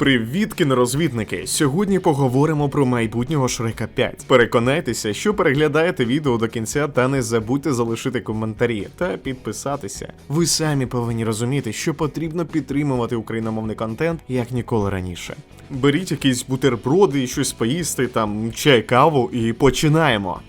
Привіт, кінорозвідники! Сьогодні поговоримо про майбутнього Шрека 5. Переконайтеся, що переглядаєте відео до кінця, та не забудьте залишити коментарі та підписатися. Ви самі повинні розуміти, що потрібно підтримувати україномовний контент як ніколи раніше. Беріть якісь бутерброди, щось поїсти, там чай, каву і починаємо.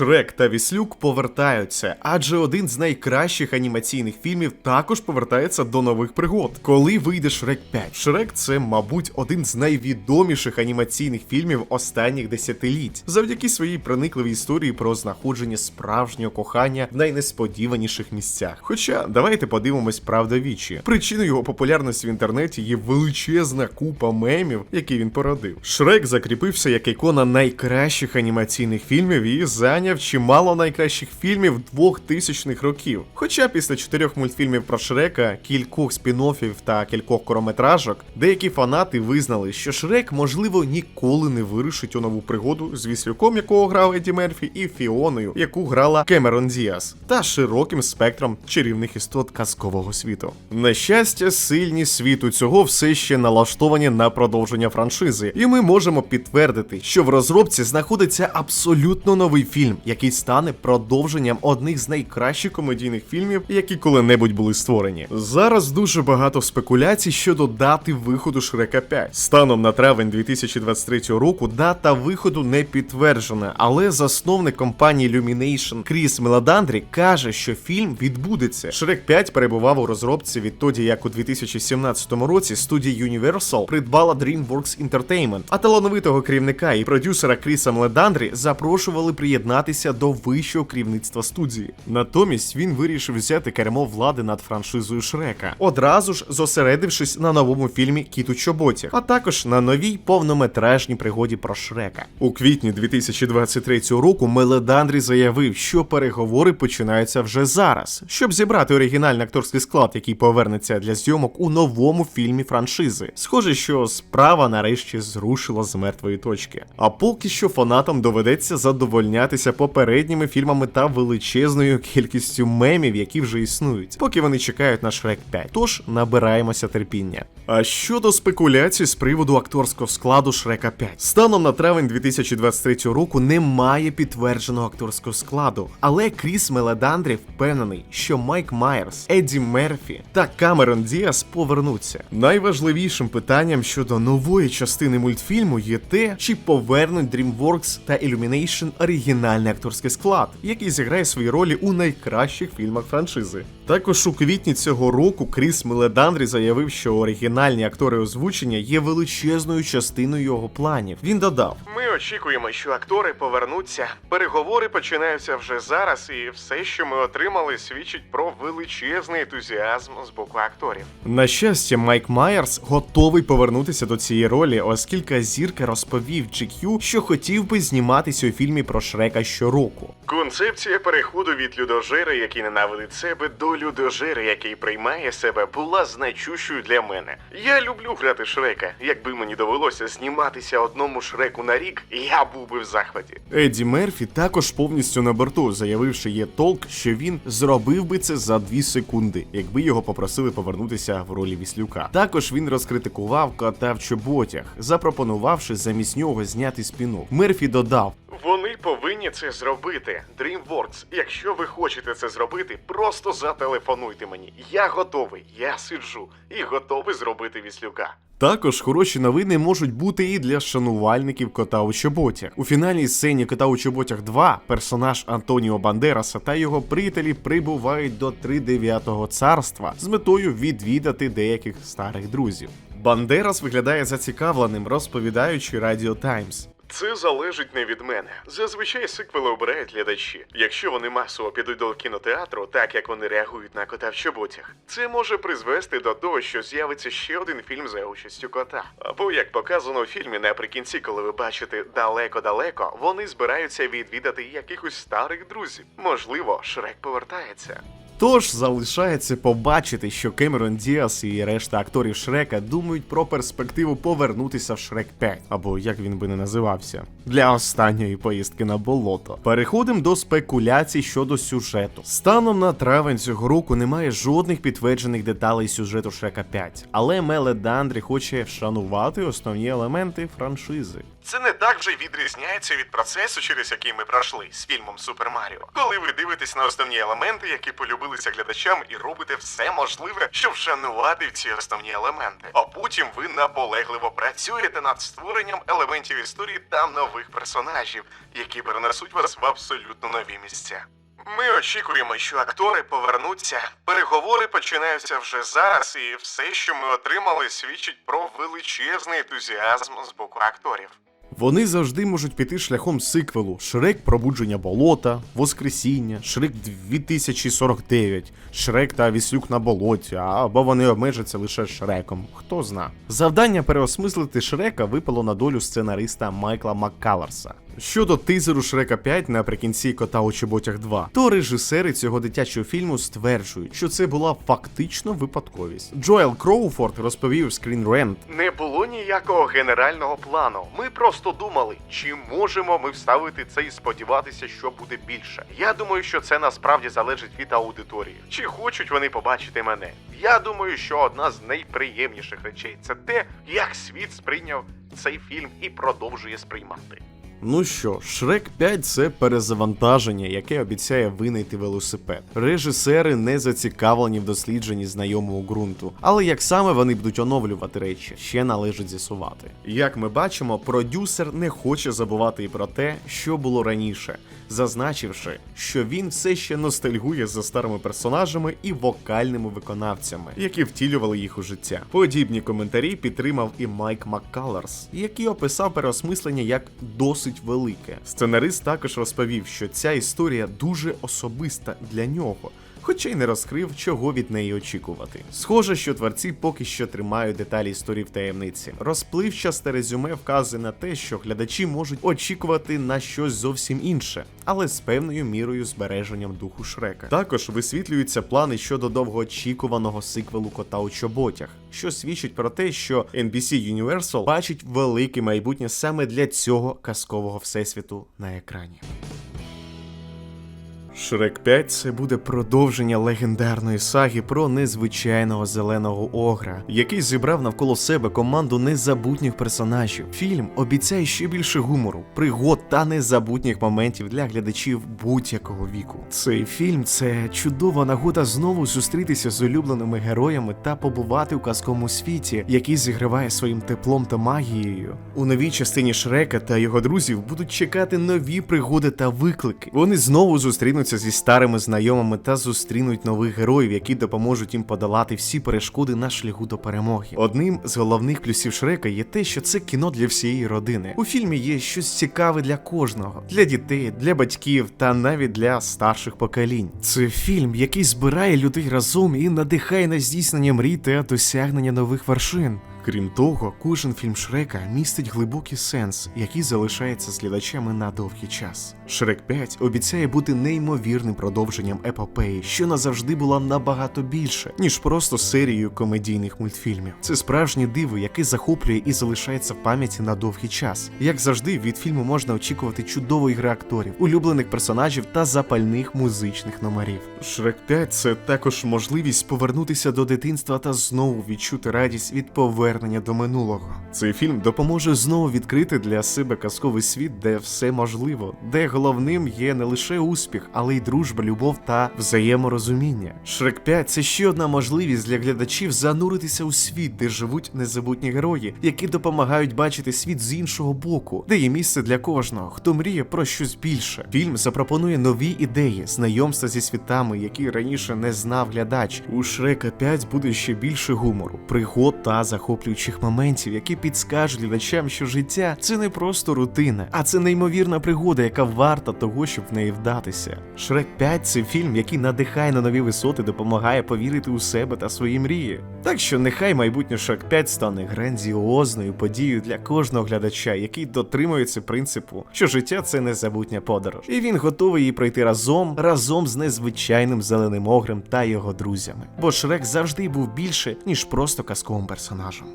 Шрек та Віслюк повертаються, адже один з найкращих анімаційних фільмів також повертається до нових пригод. Коли вийде Шрек 5? Шрек це, мабуть, один з найвідоміших анімаційних фільмів останніх десятиліть, завдяки своїй проникливій історії про знаходження справжнього кохання в найнесподіваніших місцях. Хоча давайте подивимось правда вічі. Причиною його популярності в інтернеті є величезна купа мемів, які він породив. Шрек закріпився як ікона найкращих анімаційних фільмів і зайняв чимало найкращих фільмів 2000-х років. Хоча після чотирьох мультфільмів про Шрека, кількох спін-оффів та кількох корометражок, деякі фанати визнали, що Шрек, можливо, ніколи не вирушить у нову пригоду з Віслюком, якого грав Еді Мерфі, і Фіоною, яку грала Кемерон Діас, та широким спектром чарівних істот казкового світу. На щастя, сильні світу цього все ще налаштовані на продовження франшизи, і ми можемо підтвердити, що в розробці знаходиться абсолютно новий фільм, який стане продовженням одних з найкращих комедійних фільмів, які коли-небудь були створені. Зараз дуже багато спекуляцій щодо дати виходу Шрека 5. Станом на травень 2023 року дата виходу не підтверджена, але засновник компанії Illumination Кріс Меладандрі каже, що фільм відбудеться. Шрек 5 перебував у розробці відтоді, як у 2017 році студія Universal придбала DreamWorks Entertainment, а талановитого керівника і продюсера Кріса Мледандрі запрошували приєднатися до вищого керівництва студії. Натомість він вирішив взяти кермо влади над франшизою Шрека, одразу ж зосередившись на новому фільмі Кіт у чоботях, а також на новій повнометражній пригоді про Шрека. У квітні 2023 року Меледандрі заявив, що переговори починаються вже зараз, щоб зібрати оригінальний акторський склад, який повернеться для зйомок у новому фільмі франшизи. Схоже, що справа нарешті зрушила з мертвої точки. А поки що фанатам доведеться задовольнятися попередніми фільмами та величезною кількістю мемів, які вже існують, поки вони чекають на Шрек 5. Тож набираємося терпіння. А щодо спекуляцій з приводу акторського складу Шрека 5, станом на травень 2023 року немає підтвердженого акторського складу, але Кріс Меледандрі впевнений, що Майк Майерс, Едді Мерфі та Камерон Діас повернуться. Найважливішим питанням щодо нової частини мультфільму є те, чи повернуть DreamWorks та Illumination оригінальний акторський склад, який зіграє свої ролі у найкращих фільмах франшизи. Також у квітні цього року Кріс Меледандрі заявив, що оригінальні актори озвучення є величезною частиною його планів. Він додав: Ми очікуємо, що актори повернуться. Переговори починаються вже зараз, і все, що ми отримали, свідчить про величезний ентузіазм з боку акторів. На щастя, Майк Майерс готовий повернутися до цієї ролі, оскільки зірка розповів GQ, що хотів би зніматися у фільмі про Шрека щороку. Концепція переходу від людожери, який ненавидить себе, до людожери, який приймає себе, була значущою для мене. Я люблю грати Шрека. Якби мені довелося зніматися одному Шреку на рік, я був би в захваті. Едді Мерфі також повністю на борту, заявивши є толк, що він зробив би це за дві секунди, якби його попросили повернутися в ролі Віслюка. Також він розкритикував кота в чоботях, запропонувавши замість нього зняти спіну. Мерфі додав. Вони повинні це зробити. DreamWorks, якщо ви хочете це зробити, просто зателефонуйте мені. Я готовий, я сиджу і готовий зробити віслюка. Також хороші новини можуть бути і для шанувальників кота у чоботях. У фінальній сцені кота у чоботях 2 персонаж Антоніо Бандераса та його приятелі прибувають до тридев'ятого царства з метою відвідати деяких старих друзів. Бандерас виглядає зацікавленим, розповідаючи Радіо Таймс. Це залежить не від мене. Зазвичай сиквели обирають глядачі. Якщо вони масово підуть до кінотеатру, так як вони реагують на кота в чоботях, це може призвести до того, що з'явиться ще один фільм за участю кота. Або як показано у фільмі, наприкінці, коли ви бачите далеко-далеко, вони збираються відвідати якихось старих друзів. Можливо, Шрек повертається. Тож залишається побачити, що Кемерон Діас і решта акторів Шрека думають про перспективу повернутися в Шрек 5, або як він би не називався, для останньої поїздки на болото. Переходимо до спекуляцій щодо сюжету. Станом на травень цього року немає жодних підтверджених деталей сюжету Шрека 5, але Меле Дандрі хоче вшанувати основні елементи франшизи. Це не так вже відрізняється від процесу, через який ми пройшли з фільмом Супер Маріо. Коли ви дивитесь на основні елементи, які полюбилися глядачам, і робите все можливе, щоб вшанувати ці основні елементи. А потім ви наполегливо працюєте над створенням елементів історії та нових персонажів, які перенесуть вас в абсолютно нові місця. Ми очікуємо, що актори повернуться. Переговори починаються вже зараз, і все, що ми отримали, свідчить про величезний ентузіазм з боку акторів. Вони завжди можуть піти шляхом сиквелу: Шрек Пробудження болота, Воскресіння, Шрек 2049, Шрек та Віслюк на болоті, або вони обмежаться лише Шреком. Хто зна. Завдання переосмислити Шрека випало на долю сценариста Майкла Маккаларса. Щодо тизеру Шрека 5 наприкінці кота у чоботях 2, то режисери цього дитячого фільму стверджують, що це була фактично випадковість. Джоел Кроуфорд розповів в Screen Не було ніякого генерального плану. Ми просто думали, чи можемо ми вставити це і сподіватися, що буде більше. Я думаю, що це насправді залежить від аудиторії. Чи хочуть вони побачити мене? Я думаю, що одна з найприємніших речей це те, як світ сприйняв цей фільм і продовжує сприймати. Ну що, Шрек 5 це перезавантаження, яке обіцяє винайти велосипед. Режисери не зацікавлені в дослідженні знайомого ґрунту, але як саме вони будуть оновлювати речі, ще належить з'ясувати. Як ми бачимо, продюсер не хоче забувати і про те, що було раніше, зазначивши, що він все ще ностальгує за старими персонажами і вокальними виконавцями, які втілювали їх у життя. Подібні коментарі підтримав і Майк Маккалерс, який описав переосмислення як досить велике. Сценарист також розповів, що ця історія дуже особиста для нього. Хоча й не розкрив, чого від неї очікувати. Схоже, що творці поки що тримають деталі історії в таємниці. Розпливчасте резюме вказує на те, що глядачі можуть очікувати на щось зовсім інше, але з певною мірою збереженням духу Шрека. Також висвітлюються плани щодо довгоочікуваного сиквелу кота у чоботях, що свідчить про те, що NBC Universal бачить велике майбутнє саме для цього казкового всесвіту на екрані. Шрек 5 це буде продовження легендарної саги про незвичайного зеленого огра, який зібрав навколо себе команду незабутніх персонажів. Фільм обіцяє ще більше гумору, пригод та незабутніх моментів для глядачів будь-якого віку. Цей фільм це чудова нагода знову зустрітися з улюбленими героями та побувати у казковому світі, який зігриває своїм теплом та магією. У новій частині Шрека та його друзів будуть чекати нові пригоди та виклики. Вони знову зустрінуться зі старими знайомими та зустрінуть нових героїв, які допоможуть їм подолати всі перешкоди на шляху до перемоги. Одним з головних плюсів Шрека є те, що це кіно для всієї родини. У фільмі є щось цікаве для кожного, для дітей, для батьків та навіть для старших поколінь. Це фільм, який збирає людей разом і надихає на здійснення мрій та досягнення нових вершин. Крім того, кожен фільм Шрека містить глибокий сенс, який залишається з глядачами на довгий час. Шрек 5 обіцяє бути неймовірним продовженням епопеї, що назавжди була набагато більше, ніж просто серією комедійних мультфільмів. Це справжнє диво, яке захоплює і залишається в пам'яті на довгий час. Як завжди, від фільму можна очікувати чудової гри акторів, улюблених персонажів та запальних музичних номерів. Шрек 5 це також можливість повернутися до дитинства та знову відчути радість від повернення до минулого. Цей фільм допоможе знову відкрити для себе казковий світ, де все можливо, де головним є не лише успіх, але й дружба, любов та взаєморозуміння. Шрек 5 це ще одна можливість для глядачів зануритися у світ, де живуть незабутні герої, які допомагають бачити світ з іншого боку, де є місце для кожного, хто мріє про щось більше. Фільм запропонує нові ідеї, знайомства зі світами, які раніше не знав глядач. У Шрека 5 буде ще більше гумору, пригод та захоплення захоплюючих моментів, які підскажуть глядачам, що життя це не просто рутина, а це неймовірна пригода, яка варта того, щоб в неї вдатися. Шрек 5 це фільм, який надихає на нові висоти, допомагає повірити у себе та свої мрії. Так що нехай майбутнє Шрек 5 стане грандіозною подією для кожного глядача, який дотримується принципу, що життя це незабутня подорож, і він готовий її пройти разом, разом з незвичайним зеленим огрем та його друзями. Бо Шрек завжди був більше, ніж просто казковим персонажем.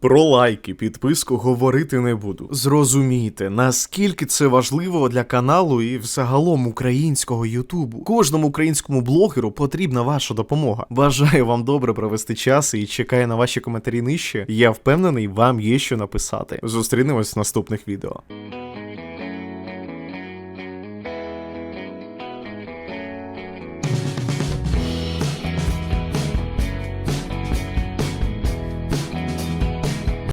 Про лайки, підписку говорити не буду. Зрозумійте, наскільки це важливо для каналу і взагалом українського Ютубу. Кожному українському блогеру потрібна ваша допомога. Бажаю вам добре провести час і чекаю на ваші коментарі нижче. Я впевнений, вам є що написати. Зустрінемось в наступних відео.